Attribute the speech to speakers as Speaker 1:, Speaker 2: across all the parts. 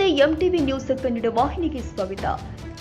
Speaker 1: TV news Kannada ವಾಹಿನಿಗೆ ಸ್ವಾಗತ.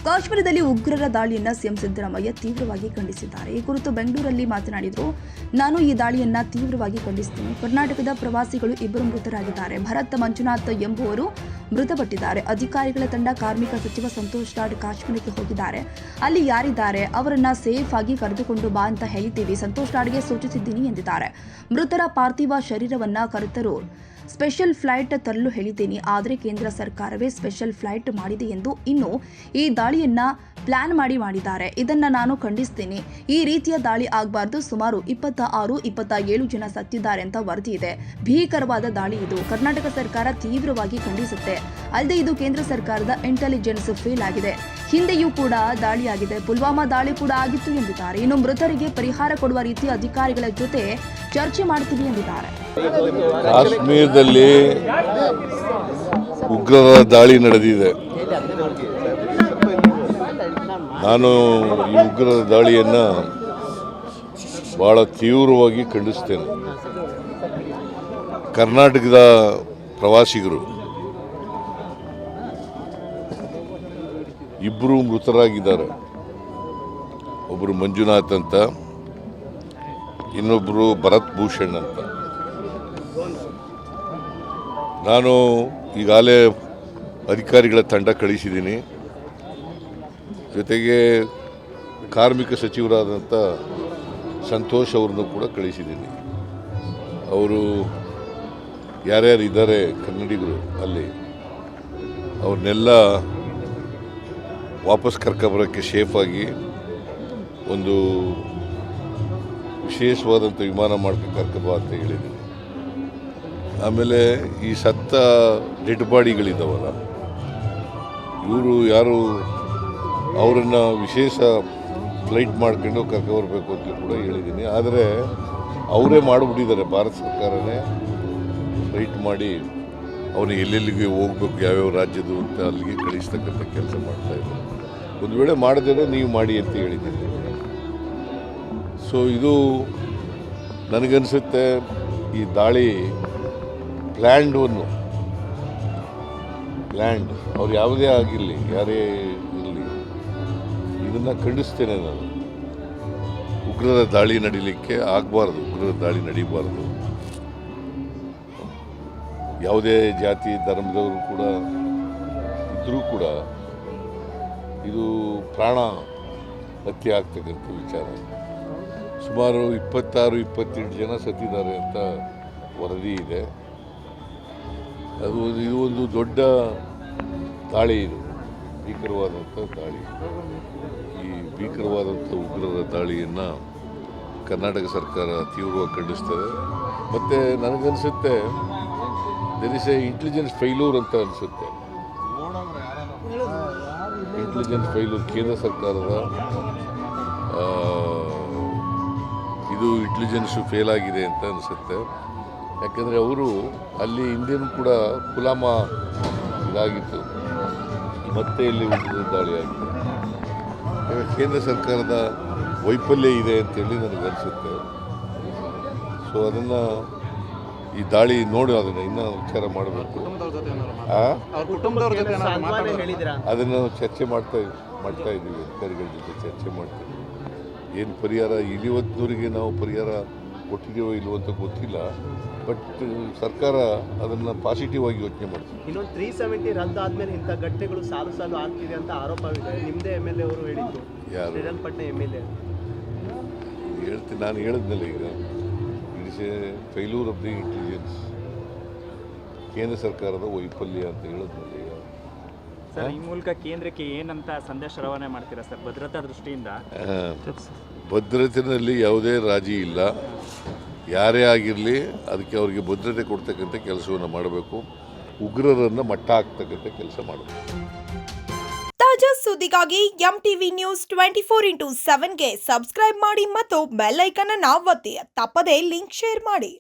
Speaker 2: ಕಾಶ್ಮೀರದಲ್ಲಿ ಉಗ್ರರ ದಾಳಿಯನ್ನ ಸಿಎಂ ಸಿದ್ದರಾಮಯ್ಯ ತೀವ್ರವಾಗಿ ಖಂಡಿಸಿದ್ದಾರೆ. ಈ ಕುರಿತು ಬೆಂಗಳೂರಲ್ಲಿ ಮಾತನಾಡಿದರು, ನಾನು ಈ ದಾಳಿಯನ್ನ ತೀವ್ರವಾಗಿ ಖಂಡಿಸುತ್ತೇನೆ ಕರ್ನಾಟಕದ ಪ್ರವಾಸಿಗಳು ಇಬ್ಬರು ಮೃತರಾಗಿದ್ದಾರೆ. ಭರತ್ ಮಂಜುನಾಥ್ ಎಂಬುವರು ಮೃತಪಟ್ಟಿದ್ದಾರೆ. ಅಧಿಕಾರಿಗಳ ತಂಡ ಕಾರ್ಮಿಕ ಸಚಿವ ಸಂತೋಷ್ ಲಾಡ್ ಕಾಶ್ಮೀರಕ್ಕೆ ಹೋಗಿದ್ದಾರೆ. ಅಲ್ಲಿ ಯಾರಿದ್ದಾರೆ? ಅವರನ್ನ ಸೇಫ್ ಆಗಿ ಕರೆದುಕೊಂಡು ಬಾ ಅಂತ ಹೇಳಿದ್ದೀವಿ. ಸಂತೋಷ್ ಲಾಡ್ಗೆ ಸೂಚಿಸಿದ್ದೀನಿ ಎಂದಿದ್ದಾರೆ. ಮೃತರ ಪಾರ್ಥಿವ ಶರೀರವನ್ನ ಕರೆತರು ಸ್ಪೆಷಲ್ ಫ್ಲೈಟ್ ತರಲು ಹೇಳಿದ್ದೇನೆ ಆದರೆ ಕೇಂದ್ರ ಸರ್ಕಾರವೇ ಸ್ಪೆಷಲ್ ಫ್ಲೈಟ್ ಮಾಡಿದೆ ಎಂದು ಇನ್ನು ಈ ದಾಳಿಯನ್ನ ಪ್ಲಾನ್ ಮಾಡಿ ಮಾಡಿದ್ದಾರೆ. ಇದನ್ನ ನಾನು ಖಂಡಿಸ್ತೀನಿ. ಈ ರೀತಿಯ ದಾಳಿ ಆಗಬಾರ್ದು. ಸುಮಾರು ಇಪ್ಪತ್ತ ಆರು ಇಪ್ಪತ್ತ ಏಳು ಜನ ಸತ್ತಿದ್ದಾರೆ ಅಂತ ವರದಿ ಇದೆ. ಭೀಕರವಾದ ದಾಳಿ ಇದು. ಕರ್ನಾಟಕ ಸರ್ಕಾರ ತೀವ್ರವಾಗಿ ಖಂಡಿಸುತ್ತೆ. ಅಲ್ಲದೆ ಇದು ಕೇಂದ್ರ ಸರ್ಕಾರದ ಇಂಟೆಲಿಜೆನ್ಸ್ ಫೇಲ್ ಆಗಿದೆ. ಹಿಂದೆಯೂ ಕೂಡ ದಾಳಿಯಾಗಿದೆ. ಪುಲ್ವಾಮಾ ದಾಳಿ ಕೂಡ ಆಗಿತ್ತು ಎಂದಿದ್ದಾರೆ. ಇನ್ನು ಮೃತರಿಗೆ ಪರಿಹಾರ ಕೊಡುವ ರೀತಿ ಅಧಿಕಾರಿಗಳ ಜೊತೆ ಚರ್ಚೆ ಮಾಡ್ತೀವಿ ಎಂದಿದ್ದಾರೆ.
Speaker 3: ಕಾಶ್ಮೀರದಲ್ಲಿ ಉಗ್ರರ ದಾಳಿ ನಡೆದಿದೆ. ನಾನು ಈ ಉಗ್ರರ ದಾಳಿಯನ್ನು ಭಾಳ ತೀವ್ರವಾಗಿ ಖಂಡಿಸ್ತೇನೆ. ಕರ್ನಾಟಕದ ಪ್ರವಾಸಿಗರು ಇಬ್ಬರು ಮೃತರಾಗಿದ್ದಾರೆ. ಒಬ್ಬರು ಮಂಜುನಾಥ್ ಅಂತ ಇನ್ನೊಬ್ಬರು ಭರತ್ ಭೂಷಣ್ ಅಂತ. ನಾನು ಈಗಾಗಲೇ ಅಧಿಕಾರಿಗಳ ತಂಡ ಕಳಿಸಿದ್ದೀನಿ. ಜೊತೆಗೆ ಕಾರ್ಮಿಕ ಸಚಿವರಾದಂಥ ಸಂತೋಷ್ ಅವ್ರನ್ನು ಕೂಡ ಕಳಿಸಿದ್ದೀನಿ. ಅವರು ಯಾರ್ಯಾರು ಇದ್ದಾರೆ ಕನ್ನಡಿಗರು ಅಲ್ಲಿ, ಅವ್ರನ್ನೆಲ್ಲ ವಾಪಸ್ ಕರ್ಕೊಬರೋಕ್ಕೆ ಸೇಫಾಗಿ ಒಂದು ವಿಶೇಷವಾದಂಥ ವಿಮಾನ ಮಾಡ್ಕೊಂಡು ಕರ್ಕೊಬಾ ಅಂತ ಹೇಳಿದ್ದೀನಿ. ಆಮೇಲೆ ಈ ಸತ್ತ ಡೆಡ್ ಬಾಡಿಗಳಿದ್ದಾವಲ್ಲ ಇವರು ಯಾರು ಅವರನ್ನು ವಿಶೇಷ ಫ್ಲೈಟ್ ಮಾಡ್ಕೊಂಡು ಕರ್ಕೊಬರ್ಬೇಕು ಅಂತ ಕೂಡ ಹೇಳಿದ್ದೀನಿ. ಆದರೆ ಅವರೇ ಮಾಡಿಬಿಟ್ಟಿದ್ದಾರೆ. ಭಾರತ ಸರ್ಕಾರನೇ ಫ್ಲೈಟ್ ಮಾಡಿ ಅವನು ಎಲ್ಲೆಲ್ಲಿಗೆ ಹೋಗ್ಬೇಕು, ಯಾವ್ಯಾವ ರಾಜ್ಯದ್ದು ಅಂತ ಅಲ್ಲಿಗೆ ಕಳಿಸ್ತಕ್ಕಂಥ ಕೆಲಸ ಮಾಡ್ತಾ ಇದ್ದರು. ಒಂದು ವೇಳೆ ಮಾಡಿದ್ರೆ ನೀವು ಮಾಡಿ ಅಂತ ಹೇಳಿದ್ದೀನಿ. ಸೊ ಇದು ನನಗನ್ಸುತ್ತೆ ಈ ದಾಳಿ ಪ್ಲ್ಯಾಂಡ್ ಒಂದು ಪ್ಲ್ಯಾಂಡ್ ಅವ್ರು ಯಾವುದೇ ಆಗಿರಲಿ, ಯಾರೇ ಇದನ್ನು ಖಂಡಿಸ್ತೇನೆ ನಾನು. ಉಗ್ರರ ದಾಳಿ ನಡೀಲಿಕ್ಕೆ ಆಗಬಾರ್ದು, ಉಗ್ರರ ದಾಳಿ ನಡೀಬಾರ್ದು. ಯಾವುದೇ ಜಾತಿ, ಧರ್ಮದವರು ಕೂಡ ಇದ್ದರೂ ಕೂಡ ಇದು ಪ್ರಾಣ ಹತ್ಯೆ ಆಗ್ತಕ್ಕಂಥ ವಿಚಾರ. ಸುಮಾರು ಇಪ್ಪತ್ತಾರು, ಇಪ್ಪತ್ತೆಂಟು ಜನ ಸತ್ತಿದ್ದಾರೆ ಅಂತ ವರದಿ ಇದೆ. ಅದು, ಇದು ಒಂದು ದೊಡ್ಡ ದಾಳಿ ಇದು. ಭೀಕರವಾದಂಥ ದಾಳಿ. ಈ ಭೀಕರವಾದಂಥ ಉಗ್ರರ ದಾಳಿಯನ್ನು ಕರ್ನಾಟಕ ಸರ್ಕಾರ ತೀವ್ರವಾಗಿ ಖಂಡಿಸ್ತದೆ. ಮತ್ತು ನನಗನ್ಸುತ್ತೆ there is a intelligence failure ಅಂತ ಅನಿಸುತ್ತೆ. ಇಂಟೆಲಿಜೆನ್ಸ್ ಫೈಲೂರ್ ಕೇಂದ್ರ ಸರ್ಕಾರದ ಇದು ಇಂಟೆಲಿಜೆನ್ಸು ಫೇಲ್ ಆಗಿದೆ ಅಂತ ಅನಿಸುತ್ತೆ. ಯಾಕೆಂದರೆ ಅವರು ಅಲ್ಲಿ ಇಂಡಿಯನ್ ಕೂಡ ಪುಲಾಮ ಇದಾಗಿತ್ತು. ಮತ್ತೆ ಇಲ್ಲಿ ಉಗ್ರರ ದಾಳಿ ಆಗಿದೆ. ಇವಾಗ ಕೇಂದ್ರ ಸರ್ಕಾರದ ವೈಫಲ್ಯ ಇದೆ ಅಂತೇಳಿ ನನಗೆ ಅನಿಸುತ್ತೆ. ಸೊ ಅದನ್ನು ಈ ದಾಳಿ ನೋಡಿ ಅದನ್ನು ಇನ್ನೂ ವಿಚಾರ ಮಾಡಬೇಕು? ಅದನ್ನು ನಾವು ಚರ್ಚೆ ಮಾಡ್ತಾ ಮಾಡ್ತಾ ಇದ್ದೀವಿ ಅಧಿಕಾರಿಗಳ ಜೊತೆ ಚರ್ಚೆ ಮಾಡ್ತೀವಿ. ಏನು ಪರಿಹಾರ? ಇಲ್ಲಿವತ್ತಿನವರಿಗೆ ನಾವು ಪರಿಹಾರ ಕೊಟ್ಟಿದ್ದೀವೋ ಇಲ್ವೋ ಅಂತ ಗೊತ್ತಿಲ್ಲ. ಬಟ್ ಸರ್ಕಾರ ಅದನ್ನು ಪಾಸಿಟಿವ್ ಆಗಿ ಯೋಚನೆ ಮಾಡ್ತೀವಿ
Speaker 4: ಇನ್ನೊಂದು ತ್ರೀ ಸೆವೆಂಟಿ ರದ್ದಾದ್ಮೇಲೆ ಇಂಥ ಗಟ್ಟೆಗಳು ಸಾಲು ಸಾಲು ಆಗ್ತಿದೆ ಅಂತ ಆರೋಪವಿದೆ. ನಿಮ್ಮದೇ ಎಂ ಎಲ್ ಎ ಅವರು ಹೇಳಿದ್ರು
Speaker 3: ಯಾರು?
Speaker 4: ಶ್ರೀರಂಗಪಟ್ಟಣ ಎಂ ಎಲ್ ಎ
Speaker 3: ಹೇಳ್ತೀನಿ ನಾನು ಹೇಳಿದ್ನಲ್ಲ ಈಗ. It is a failure of the intelligence ಕೇಂದ್ರ ಸರ್ಕಾರದ ವೈಫಲ್ಯ ಅಂತ ಹೇಳಿದ್ನಲ್ಲ ಈಗ.
Speaker 5: ಸರ್ ಈ ಮೂಲಕ ಕೇಂದ್ರಕ್ಕೆ ಏನಂತ ಸಂದೇಶ ರವಾನೆ ಮಾಡ್ತೀರಾ ಸರ್ ಭದ್ರತಾ ದೃಷ್ಟಿಯಿಂದ?
Speaker 3: ಭದ್ರತೆಯಲ್ಲಿ ಯಾವುದೇ ರಾಜಿ ಇಲ್ಲ. ಯಾರೇ ಆಗಿರಲಿ ಅದಕ್ಕೆ ಅವರಿಗೆ ಭದ್ರತೆ ಕೊಡ್ತಕ್ಕಂಥ ಕೆಲಸವನ್ನು ಮಾಡಬೇಕು. ಉಗ್ರರನ್ನು ಮಟ್ಟ ಹಾಕ್ತಕ್ಕಂಥ ಕೆಲಸ ಮಾಡಬೇಕು.
Speaker 6: ತಾಜಾ ಸುದ್ದಿಗಾಗಿ M TV news twenty four into ಸೆವೆನ್ಗೆ subscribe ಮಾಡಿ ಮತ್ತು ಬೆಲ್ ಅನ್ನು ಒತ್ತಿ. ತಪ್ಪದೇ ಲಿಂಕ್ ಶೇರ್ ಮಾಡಿ.